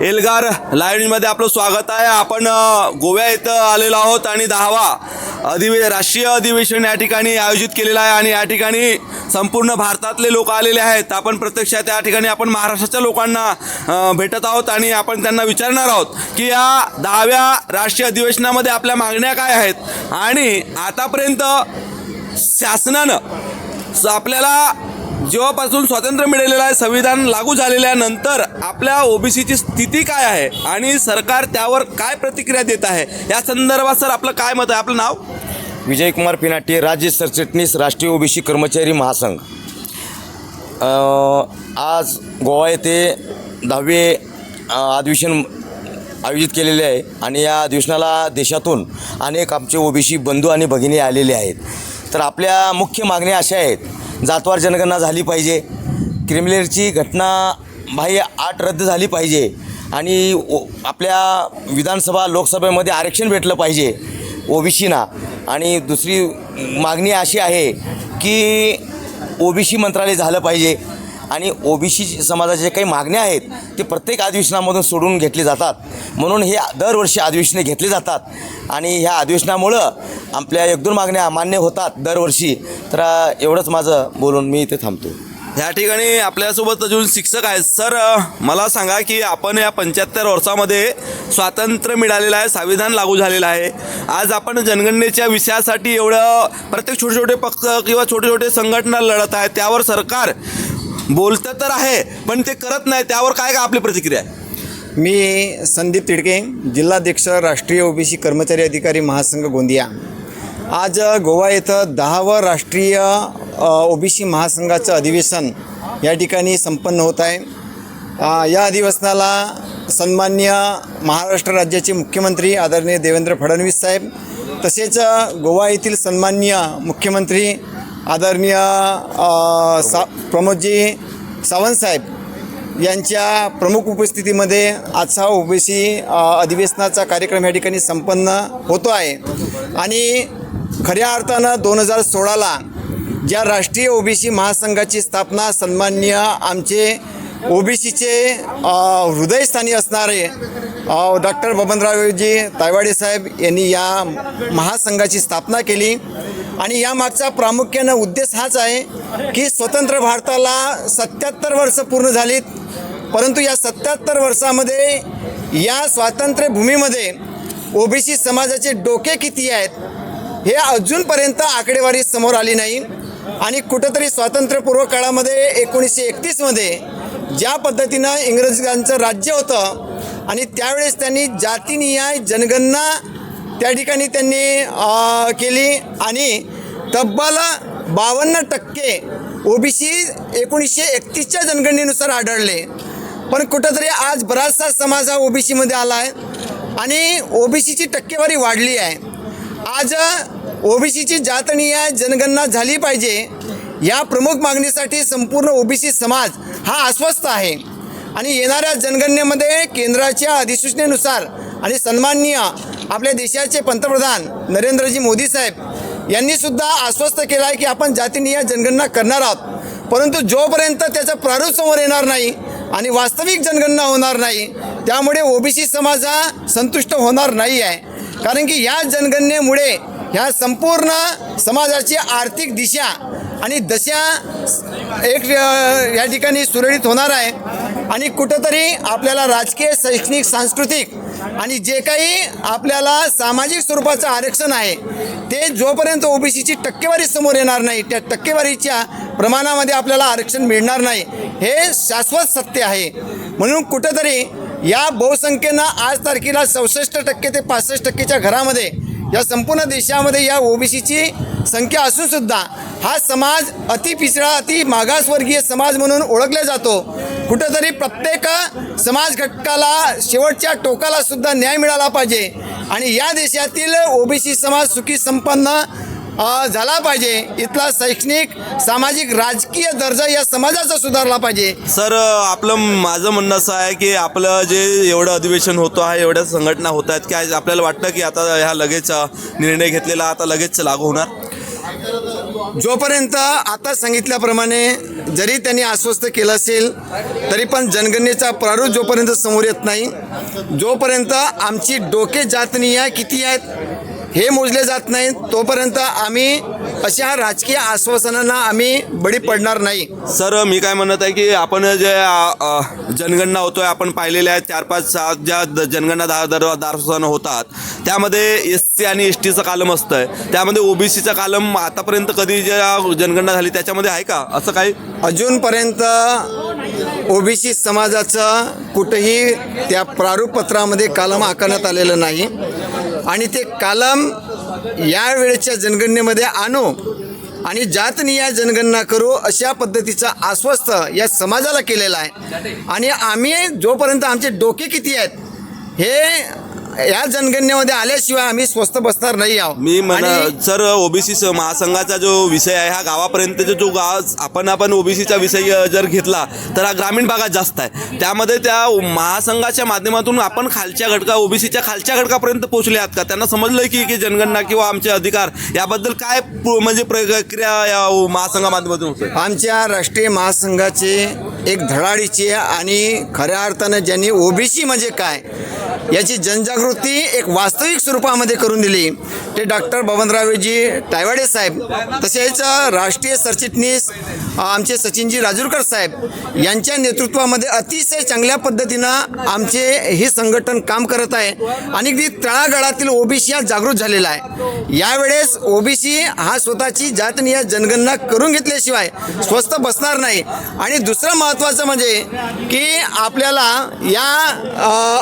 एल्गार लाईव्हमध्ये आपलं स्वागत आहे. आपण गोव्या इथं आलेलो आहोत आणि दहावा अधिवे राष्ट्रीय अधिवेशन या ठिकाणी आयोजित केलेलं आहे आणि या ठिकाणी संपूर्ण भारतातले लोक आलेले आहेत. आपण प्रत्यक्षात या ठिकाणी आपण महाराष्ट्राच्या लोकांना भेटत आहोत आणि आपण त्यांना विचारणार आहोत की या दहाव्या राष्ट्रीय अधिवेशनामध्ये आपल्या मागण्या काय आहेत? आणि आतापर्यंत शासनानं स- आपल्याला जेव्हापासून स्वातंत्र्य मिळालेलं आहे संविधान लागू झालेल्यानंतर आपल्या ओबीसीची स्थिती काय आहे आणि सरकार त्यावर काय प्रतिक्रिया देत आहे या संदर्भात सर आपलं काय मत आहे? आपलं नाव? विजयकुमार पिनाटे राज्य सरचिटणीस राष्ट्रीय ओबीसी कर्मचारी महासंघ. आज गोवा येथे दहावे अधिवेशन आयोजित केलेले आहे आणि या अधिवेशनाला देशातून अनेक आमचे ओबीसी बंधू आणि भगिनी आलेले आहेत. तर आपल्या मुख्य मागण्या अशा आहेत जातवार जनगणना झाली पाहिजे. क्रिमिलेरची घटना बाह्य आठ रद्द झाली पाहिजे. आणि ओ आपल्या विधानसभा लोकसभेमध्ये आरक्षण भेटलं पाहिजे ओबीसीना. आणि दुसरी मागणी अशी आहे की ओबीसी मंत्रालय झालं पाहिजे. आणि ओबीसी समाजाच्या जे काही मागण्या आहेत ते प्रत्येक अधिवेशनामधून सोडून घेतले जातात. म्हणून हे दरवर्षी अधिवेशने घेतले जातात. आणि ह्या अधिवेशनामुळं आपल्या एक दोन मागण्या मान्य होतात दरवर्षी. तर एवढंच माझं बोलून मी इथे थांबतो या ठिकाणी आपल्यासोबत अजून शिक्षक आहेत. सर मला सांगा की आपण या पंच्याहत्तर वर्षामध्ये स्वातंत्र्य मिळालेलं आहे संविधान लागू झालेलं आहे. आज आपण जनगणनेच्या विषयासाठी एवढं प्रत्येक छोटे छोटे पक्ष किंवा छोटे छोटे संघटना लढत आहेत. त्यावर सरकार बोलतं तर आहे पण ते करत नाही त्यावर काय का आपली प्रतिक्रिया? आहे मी संदीप तिडके जिल्हाध्यक्ष राष्ट्रीय ओबीसी कर्मचारी अधिकारी महासंघ गोंदिया. आज गोवा येथं दहावं राष्ट्रीय ओबीसी महासंघाचं अधिवेशन या ठिकाणी संपन्न होत आहे. या अधिवेशनाला सन्मान्य महाराष्ट्र राज्याचे मुख्यमंत्री आदरणीय देवेंद्र फडणवीस साहेब तसेच गोवा येथील सन्मान्य मुख्यमंत्री आदरणीय सा प्रमोदजी सावंत साहेब यांच्या प्रमुख उपस्थितीमध्ये आजचा ओबीसी अधिवेशनाचा कार्यक्रम या ठिकाणी संपन्न होतो आहे. आणि खऱ्या अर्थानं दोन हजार सोळाला ज्या राष्ट्रीय ओबीसी महासंघाची स्थापना सन्मान्य आमचे ओबीसीचे हृदयस्थानी असणारे डॉक्टर बबनरावजी तायवाडे साहेब यांनी या महासंघाची स्थापना केली. आणि यामागचा प्रामुख्यानं उद्देश हाच आहे की स्वतंत्र भारताला सत्याहत्तर वर्ष पूर्ण झालीत. परंतु या सत्याहत्तर वर्षामध्ये या स्वातंत्र्यभूमीमध्ये ओबीसी समाजाचे डोके किती आहेत हे अजूनपर्यंत आकडेवारी समोर आली नाही. आणि कुठंतरी स्वातंत्र्यपूर्व काळामध्ये एकोणीसशे एकतीसमध्ये ज्या पद्धतीनं इंग्रजांचं राज्य होतं आणि त्यावेळेस त्यांनी जातीनिहाय जनगणना त्या ठिकाणी त्यांनी केली आणि तब्बल बावन्न टक्के ओबीसी एकोणीसशे एकतीसच्या जनगणनेनुसार आढळले. पण कुठंतरी आज बराचसा समाज हा ओबीसीमध्ये आला आहे आणि ओबीसीची टक्केवारी वाढली आहे. आज ओबीसीची जातनीय जनगणना झाली पाहिजे या प्रमुख मागणीसाठी संपूर्ण ओबीसी समाज हा अस्वस्थ आहे. आणि येणाऱ्या जनगणनेमध्ये केंद्राच्या अधिसूचनेनुसार आणि सन्माननीय आपल्या देशाचे पंतप्रधान नरेंद्रजी मोदी साहेब यांनी सुद्धा आश्वस्त केलं आहे की आपण जातीनिहाय जनगणना करणार आहोत. परंतु जोपर्यंत त्याचं प्रारूप समोर येणार नाही आणि वास्तविक जनगणना होणार नाही त्यामुळे ओबीसी समाज हा संतुष्ट होणार नाही आहे कारण की या जनगणनेमुळे ह्या संपूर्ण समाजाची आर्थिक दिशा आणि दशा एक या ठिकाणी सुरळीत होणार आहे. आणि कुठंतरी आपल्याला राजकीय शैक्षणिक सांस्कृतिक आणि जे काही आपल्याला सामाजिक स्वरूपाचं आरक्षण आहे ते जोपर्यंत ओबीसीची टक्केवारी समोर येणार नाही त्या टक्केवारीच्या प्रमाणामध्ये आपल्याला आरक्षण मिळणार नाही हे शाश्वत सत्य आहे. म्हणून कुठंतरी या बहुसंख्येनं आज तारखेला चौसष्ट टक्के ते पासष्ट टक्केच्या घरामध्ये या संपूर्ण देशामध्ये या ओबीसीची संख्या असूनसुद्धा हा समाज अति पिछडा अति मागासवर्गीय समाज म्हणून ओळखला जातो. कुठंतरी प्रत्येक समाज घटकाला शेवटच्या टोकाला सुद्धा न्याय मिळाला पाहिजे. आणि या देशातील ओबीसी समाज सुखी संपन्न झाला पाहिजे. इथला शैक्षणिक सामाजिक राजकीय दर्जा या समाजाचा सुधारला पाहिजे. सर आपलं माझं म्हणणं असं आहे की आपलं जे एवढं अधिवेशन होतं आहे एवढ्या संघटना होत आहेत की आपल्याला वाटतं की आता ह्या लगेच निर्णय घेतलेला आता लगेच लागू होणार? जोपर्यंत आता सांगितल्याप्रमाणे जरी त्यांनी आश्वस्त केलं असेल तरी पण जनगणनेचा प्रारूप जोपर्यंत समोर येत नाही जोपर्यंत आमची डोके जातनीय किती आहेत हे मोजले जात नाही तोपर्यंत आम्ही अशा राजकीय आश्वासनांना आम्ही बळी पडणार नाही. सर मी काय म्हणत आहे की आपण जे जनगणना होतोय आपण पाहिलेल्या आहेत चार पाच सहा ज्या जनगणना दहा दर दारसानं होतात त्यामध्ये एस सी आणि एस टीचं कालम असतं त्यामध्ये ओबीसीचं कालम आतापर्यंत कधी ज्या जनगणना झाली त्याच्यामध्ये आहे का? असं काही? अजूनपर्यंत ओबीसी समाजाचं कुठेही त्या प्रारूपपत्रामध्ये कालम आकारण्यात आलेलं नाही. आणि ते कालम यावेळेच्या जनगणनेमध्ये आणू आणि जातनीय जनगणना करू अशा पद्धतीचा आश्वस्त या समाजाला केलेला आहे. आणि आम्ही जोपर्यंत आमचे डोके किती आहेत हे या जनगणनेमध्ये आल्याशिवाय आम्ही स्वस्त बसणार नाही आहोत. मी म्हण आणि- सर ओबीसी महासंघाचा जो विषय आहे हा गावापर्यंतचा जो गाव आपण आपण ओबीसीचा विषय अ, जर घेतला तर हा ग्रामीण भागात जास्त आहे. त्यामध्ये त्या महासंघाच्या माध्यमातून आपण खालच्या घटका ओबीसीच्या खालच्या घटकापर्यंत पोहोचले आहात का? त्यांना समजलं की की जनगणना किंवा आमचे अधिकार याबद्दल काय पु- म्हणजे प्रक्रिया या महासंघा माध्यमातून होते? आमच्या राष्ट्रीय महासंघाचे एक धडाडीचे आणि खऱ्या अर्थानं ज्यांनी ओबीसी म्हणजे काय याची जनजागृती एक वास्तविक स्वरूपामध्ये करून दिली. ते डॉक्टर बबनरावजी टायवाडे साहेब तसेच राष्ट्रीय सरचिटणीस आमचे सचिनजी राजूरकर साहेब यांच्या नेतृत्वामध्ये अतिशय चांगल्या पद्धतीनं आमचे हे संघटन काम करत आहे. आणि ती तळागाळातील ओबीसी हा जागृत झालेला आहे. यावेळेस ओबीसी हा स्वतःची जातनीय जनगणना करून घेतल्याशिवाय स्वस्त बसणार नाही. आणि दुसरं महत्त्वाचं म्हणजे की आपल्याला या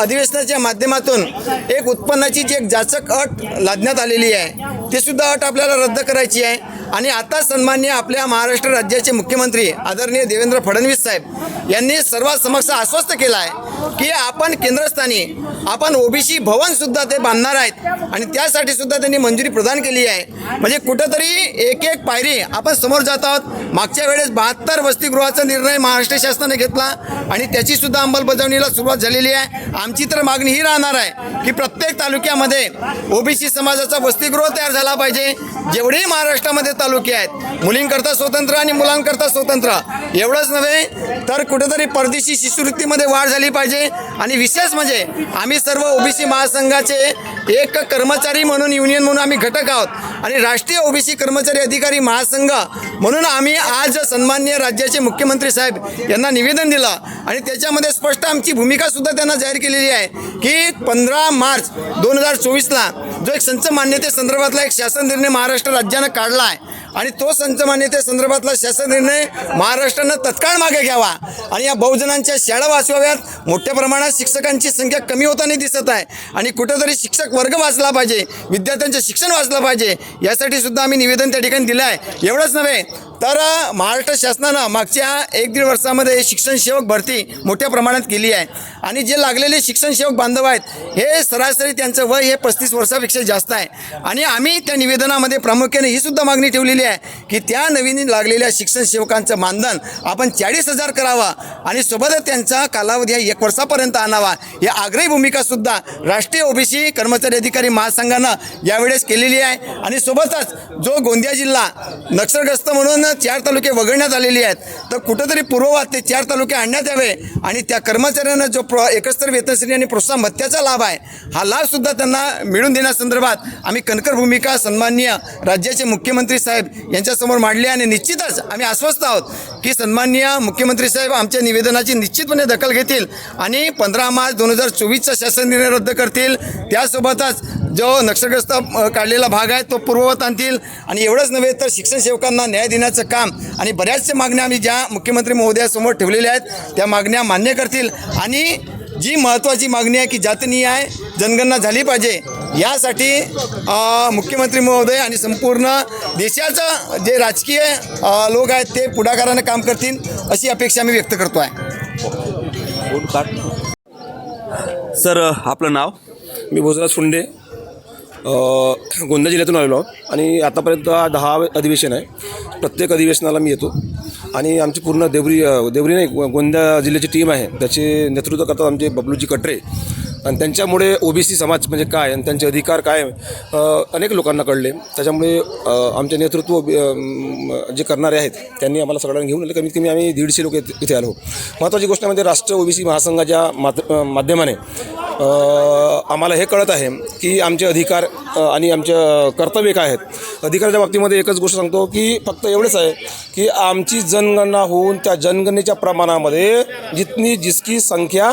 अधिवेशनाच्या माध्यमातून एक उत्पन्नाची जी एक जाचक अट लादण्यात आलेली आहे ती सुद्धा अट आपल्याला रद्द करायची आहे. आणि आता सन्मान्य आपल्या महाराष्ट्र राज्याचे मुख्यमंत्री आदरणीय देवेंद्र फडणवीस साहेब यांनी सर्वांसमक्ष आश्वस्त केलं आहे की आपण केंद्रस्थानी आपण ओबीसी भवन सुद्धा ते बांधणार आहेत आणि त्यासाठी सुद्धा त्यांनी मंजुरी प्रदान केली आहे. म्हणजे कुठंतरी एक एक पायरी आपण समोर जात आहोत. मागच्या वेळेस बहात्तर वसतिगृहाचा निर्णय महाराष्ट्र शासनाने घेतला आणि त्याची सुद्धा अंमलबजावणीला सुरुवात झालेली आहे. आमची तर मागणी ही राहणार आहे की प्रत्येक तालुक्यामध्ये ओबीसी समाजाचा वसतिगृह तयार झाला पाहिजे. जेवढेही महाराष्ट्रामध्ये तालुके आहेत. मुलींकरता स्वतंत्र आणि मुलांकरता स्वतंत्र. एवढंच नव्हे तर कुठेतरी परदेशी शिष्यवृत्तीमध्ये वाढ झाली पाहिजे. आणि विशेष म्हणजे आम्ही सर्व ओबीसी महासंघाचे एक कर्मचारी म्हणून युनियन म्हणून आम्ही घटक आहोत. आणि राष्ट्रीय ओबीसी कर्मचारी अधिकारी महासंघ म्हणून आम्ही आज सन्मान्य राज्याचे मुख्यमंत्री साहेब यांना निवेदन दिलं. आणि त्याच्यामध्ये स्पष्ट आमची भूमिकासुद्धा त्यांना जाहीर केलेली आहे की पंधरा मार्च दोन हजार चोवीसला जो एक संच मान्यते संदर्भातला एक शासन निर्णय महाराष्ट्र राज्यानं काढला आहे आणि तो संच मान्यते संदर्भातला शासन निर्णय महाराष्ट्रानं तत्काळ मागे घ्यावा आणि या बहुजनांच्या शाळा वाचवाव्यात. मोठ्या प्रमाणात शिक्षकांची संख्या कमी होताना दिसत आहे. आणि कुठेतरी शिक्षक वर्ग वाचला पाहिजे विद्यार्थ्यांचं शिक्षण वाचलं पाहिजे यासाठी सुद्धा आम्ही निवेदन त्या ठिकाणी दिलं आहे. एवढंच नव्हे तर महाराष्ट्र शासनानं मागच्या एक दीड वर्षामध्ये शिक्षण सेवक भरती मोठ्या प्रमाणात केली आहे. आणि जे लागलेले शिक्षण सेवक बांधव आहेत हे सरासरी त्यांचं वय हे पस्तीस वर्षापेक्षा जास्त आहे. आणि आम्ही त्या निवेदनामध्ये प्रामुख्याने ही सुद्धा मागणी ठेवलेली आहे की त्या नवीन लागलेल्या शिक्षण सेवकांचं मानधन आपण चाळीस हजार करावा आणि सोबतच त्यांचा कालावधी हा एक वर्षापर्यंत आणावा. या आग्रही भूमिका सुद्धा राष्ट्रीय ओबीसी कर्मचारी अधिकारी महासंघानं यावेळेस केलेली आहे. आणि सोबतच जो गोंदिया जिल्हा नक्षलग्रस्त म्हणून चार तालुके वगळण्यात आलेले आहेत तर कुठंतरी पूर्ववाद ते चार तालुके आणण्यात यावे आणि त्या कर्मचाऱ्यांना जो प्रो एकस्तर वेतनश्रेणी आणि प्रोत्साहन भत्त्याचा लाभ आहे हा लाभ सुद्धा त्यांना मिळून देण्यास संदर्भात आम्ही कणकर भूमिका सन्माननीय राज्याचे मुख्यमंत्री साहेब यांच्यासमोर मांडली आणि निश्चितच आम्ही आश्वस्त आहोत की सन्माननीय मुख्यमंत्री साहेब आमच्या निवेदनाची निश्चितपणे दखल घेतील आणि पंधरा मार्च दोन हजार चोवीसचा शासन निर्णय रद्द करतील. त्यासोबतच जो नक्षलग्रस्त काढलेला भाग आहे तो पूर्ववत आणतील. आणि एवढंच नव्हे तर शिक्षण सेवकांना न्याय देण्याचं काम आणि बऱ्याचशा मागण्या आम्ही ज्या मुख्यमंत्री महोदयासमोर ठेवलेल्या आहेत त्या मागण्या मान्य करतील. आणि जी महत्त्वाची मागणी आहे की जातनीय आहे जनगणना झाली पाहिजे. यासाठी मुख्यमंत्री महोदय आणि संपूर्ण देशाचं जे राजकीय लोक आहेत ते पुढाकारानं काम करतील अशी अपेक्षा आम्ही व्यक्त करतो आहे. सर आपलं नाव? मी भोजराज फुंडे अ, गोंदिया जिल्ह्यातून आलेलो आहोत आणि आतापर्यंत दहा अधिवेशन आहे. प्रत्येक अधिवेशनाला मी येतो. आणि आमची पूर्ण देवरी देवरी नाही गो- गोंदिया जिल्ह्याची टीम आहे. त्याचे नेतृत्व करतात आमचे बबलूजी कटरे. आणि त्यांच्यामुळे ओबीसी समाज म्हणजे काय आणि त्यांचे अधिकार काय अनेक लोकांना कळले. त्याच्यामुळे आमचे नेतृत्व जे करणारे आहेत त्यांनी आम्हाला सगळ्यांना घेऊन आले. कमीत कमी आम्ही दीडशे लोक इथे आलो. महत्त्वाची गोष्ट म्हणजे राष्ट्र ओबीसी महासंघाच्या माध माध्यमाने आम्हाला हे कळत आहे की आमचे अधिकार आणि आमचे कर्तव्य काय आहेत. अधिकाराच्या बाबतीमध्ये एकच गोष्ट सांगतो की फक्त एवढंच आहे की आमची जनगणना होऊन त्या जनगणनेच्या प्रमाणामध्ये जितनी जिसकी संख्या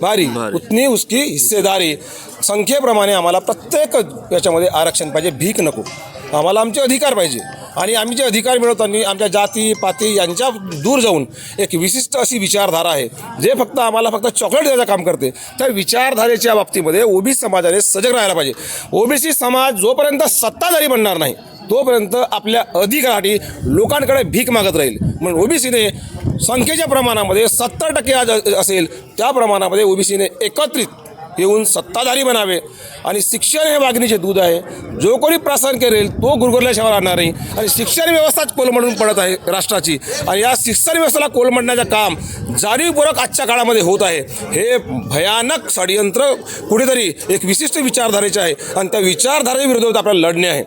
भारी. उतनी उसकी हिस्सेदारी. संख्येप्रमाणे आम्हाला प्रत्येक याच्यामध्ये आरक्षण पाहिजे. भीक नको. आम्हाला आमचे अधिकार पाहिजे. आणि आम्ही जे अधिकार मिळवताना आमच्या जाती पाती यांच्या दूर जाऊन एक विशिष्ट अशी विचारधारा आहे. जे फक्त आम्हाला फक्त चॉकलेट द्यायचं काम करते त्या विचारधारेच्या बाबतीमध्ये ओबीसी समाजाने सजग राहायला पाहिजे. ओबीसी समाज जोपर्यंत सत्ताधारी बनणार नाही तोपर्यंत आपल्या अधिकारासाठी लोकांकडे भीक मागत राहील. म्हणून ओबीसीने संख्येच्या प्रमाणामध्ये सत्तर टक्के आज असेल. त्या प्रमाणामध्ये ओबीसीने एकत्रित येऊन सत्ताधारी बनावे. आणि शिक्षण हे वाघिणीचे दूध आहे. जो कोणी प्रसार करेल तो गुरगुरल्याशिवाय राहणार नाही. आणि शिक्षण व्यवस्थाच कोलमडून पडत आहे राष्ट्राची. आणि या शिक्षण व्यवस्थेला कोलमडण्याचं काम जाणीवपूर्वक आजच्या काळामध्ये होत आहे. हे भयानक षडयंत्र कुठेतरी एक विशिष्ट विचारधारेचे आहे. आणि त्या विचारधारे विरोधात आपल्याला लढणे आहे.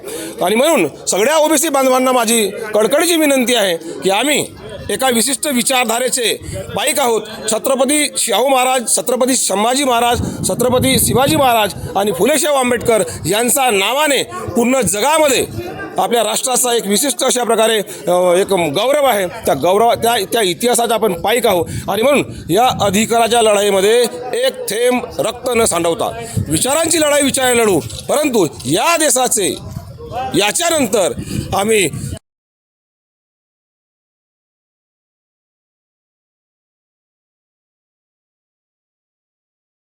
आणि म्हणून सगळ्या ओबीसी बांधवांना माझी कडकडीची विनंती आहे की आम्ही एका विशिष्ट विचारधारेचे बाईक आहोत. छत्रपती शाहू महाराज छत्रपती संभाजी महाराज छत्रपती शिवाजी महाराज आणि फुलेशाहू आंबेडकर यांचा नावाने पूर्ण जगामध्ये आपल्या राष्ट्राचा एक विशिष्ट अशा प्रकारे एक गौरव आहे. त्या गौरव त्या त्या इतिहासाचा आपण पाईक आहोत. आणि म्हणून या अधिकाराच्या लढाईमध्ये एक थेंब रक्त न सांडवता विचारांची लढाई विचाराने लढू. परंतु या देशाचे याच्यानंतर आम्ही